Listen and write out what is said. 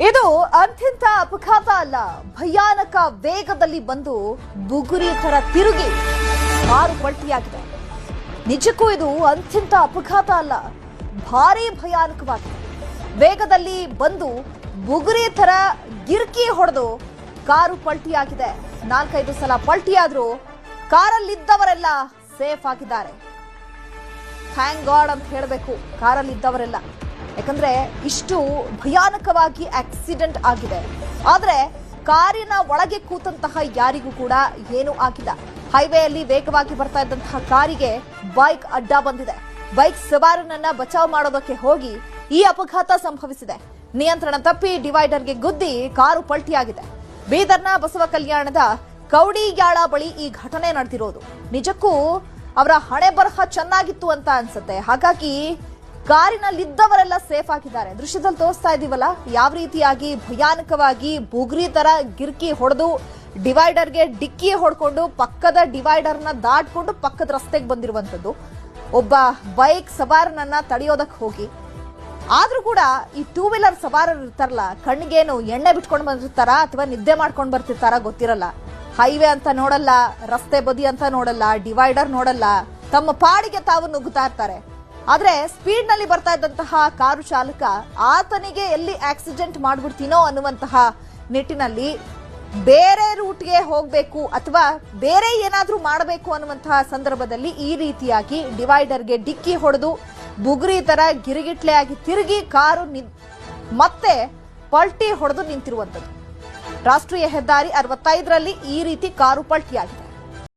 ಇದು ಅತ್ಯಂತ ಅಪಘಾತ ಅಲ್ಲ. ಭಯಾನಕ ವೇಗದಲ್ಲಿ ಬಂದು ಬುಗುರಿ ತರ ತಿರುಗಿ ಕಾರು ಪಲ್ಟಿಯಾಗಿದೆ. ನಿಜಕ್ಕೂ ಇದು ಅತ್ಯಂತ ಅಪಘಾತ ಅಲ್ಲ. ಭಾರಿ ಭಯಾನಕವಾಗಿದೆ. ವೇಗದಲ್ಲಿ ಬಂದು ಬುಗುರಿ ತರ ಗಿರ್ಕಿ ಹೊಡೆದು ಕಾರು ಪಲ್ಟಿಯಾಗಿದೆ. ನಾಲ್ಕೈದು ಸಲ ಪಲ್ಟಿಯಾದ್ರೂ ಕಾರಲ್ಲಿದ್ದವರೆಲ್ಲ ಸೇಫ್ ಆಗಿದ್ದಾರೆ. ಥ್ಯಾಂಕ್ ಗಾಡ್ ಅಂತ ಹೇಳಬೇಕು. ಕಾರಲ್ಲಿ ಇದ್ದವರೆಲ್ಲ ಯಾಕಂದ್ರೆ ಇಷ್ಟು ಭಯಾನಕವಾಗಿ ಆಕ್ಸಿಡೆಂಟ್ ಆಗಿದೆ. ಆದ್ರೆ ಕಾರಿನ ಒಳಗೆ ಕೂತಂತಹ ಯಾರಿಗೂ ಕೂಡ ಏನೂ ಆಗಿಲ್ಲ. ಹೈವೇಯಲ್ಲಿ ವೇಗವಾಗಿ ಬರ್ತಾ ಇದ್ದಂತಹ ಕಾರಿಗೆ ಬೈಕ್ ಅಡ್ಡ ಬಂದಿದೆ. ಬೈಕ್ ಸವಾರನನ್ನ ಬಚಾವ್ ಮಾಡೋದಕ್ಕೆ ಹೋಗಿ ಈ ಅಪಘಾತ ಸಂಭವಿಸಿದೆ. ನಿಯಂತ್ರಣ ತಪ್ಪಿ ಡಿವೈಡರ್ಗೆ ಗುದ್ದಿ ಕಾರು ಪಲ್ಟಿಯಾಗಿದೆ. ಬೀದರ್ನ ಬಸವ ಕಲ್ಯಾಣದ ಕೌಡಿಯಾಳ ಬಳಿ ಈ ಘಟನೆ ನಡೆದಿರೋದು. ನಿಜಕ್ಕೂ ಅವರ ಹಣೆ ಬರಹ ಚೆನ್ನಾಗಿತ್ತು ಅಂತ ಅನ್ಸುತ್ತೆ. ಹಾಗಾಗಿ ಕಾರಿನಲ್ಲಿದ್ದವರೆಲ್ಲ ಸೇಫ್ ಆಗಿದ್ದಾರೆ. ದೃಶ್ಯದಲ್ಲಿ ತೋರಿಸ್ತಾ ಇದೀವಲ್ಲ, ಯಾವ ರೀತಿಯಾಗಿ ಭಯಾನಕವಾಗಿ ಬುಗ್ರಿ ತರ ಗಿರ್ಕಿ ಹೊಡೆದು ಡಿವೈಡರ್ಗೆ ಡಿಕ್ಕಿ ಹೊಡ್ಕೊಂಡು ಪಕ್ಕದ ಡಿವೈಡರ್ನ ದಾಟ್ಕೊಂಡು ಪಕ್ಕದ ರಸ್ತೆಗೆ ಬಂದಿರುವಂತದ್ದು ಒಬ್ಬ ಬೈಕ್ ಸವಾರನನ್ನ ತಡೆಯೋದಕ್ಕೆ ಹೋಗಿ. ಆದ್ರೂ ಕೂಡ ಈ ಟೂ ವೀಲರ್ ಸವಾರರು ಇರ್ತಾರಲ್ಲ, ಕಣ್ಣಿಗೇನು ಎಣ್ಣೆ ಬಿಟ್ಕೊಂಡು ಬಂದಿರ್ತಾರ ಅಥವಾ ನಿದ್ದೆ ಮಾಡ್ಕೊಂಡು ಬರ್ತಿರ್ತಾರ ಗೊತ್ತಿರಲ್ಲ. ಹೈವೇ ಅಂತ ನೋಡಲ್ಲ, ರಸ್ತೆ ಬದಿ ಅಂತ ನೋಡಲ್ಲ, ಡಿವೈಡರ್ ನೋಡಲ್ಲ, ತಮ್ಮ ಪಾಡಿಗೆ ತಾವು ನುಗ್ಗುತ್ತಾ ಇರ್ತಾರೆ. ಆದ್ರೆ ಸ್ಪೀಡ್ನಲ್ಲಿ ಬರ್ತಾ ಇದ್ದಂತಹ ಕಾರು ಚಾಲಕ ಆತನಿಗೆ ಎಲ್ಲಿ ಆಕ್ಸಿಡೆಂಟ್ ಮಾಡ್ಬಿಡ್ತೀನೋ ಅನ್ನುವಂತಹ ನಿಟ್ಟಿನಲ್ಲಿ ಬೇರೆ ರೂಟ್ಗೆ ಹೋಗ್ಬೇಕು ಅಥವಾ ಬೇರೆ ಏನಾದ್ರೂ ಮಾಡಬೇಕು ಅನ್ನುವಂತಹ ಸಂದರ್ಭದಲ್ಲಿ ಈ ರೀತಿಯಾಗಿ ಡಿವೈಡರ್ಗೆ ಡಿಕ್ಕಿ ಹೊಡೆದು ಬುಗುರಿ ತರ ಗಿರಿಗಿಟ್ಲೆ ಆಗಿ ತಿರುಗಿ ಕಾರು ಮತ್ತೆ ಪಲ್ಟಿ ಹೊಡೆದು ನಿಂತಿರುವಂತದ್ದು ರಾಷ್ಟ್ರೀಯ ಹೆದ್ದಾರಿ ಅರವತ್ತೈದರಲ್ಲಿ ಈ ರೀತಿ ಕಾರು ಪಲ್ಟಿಯಾಗಿದೆ.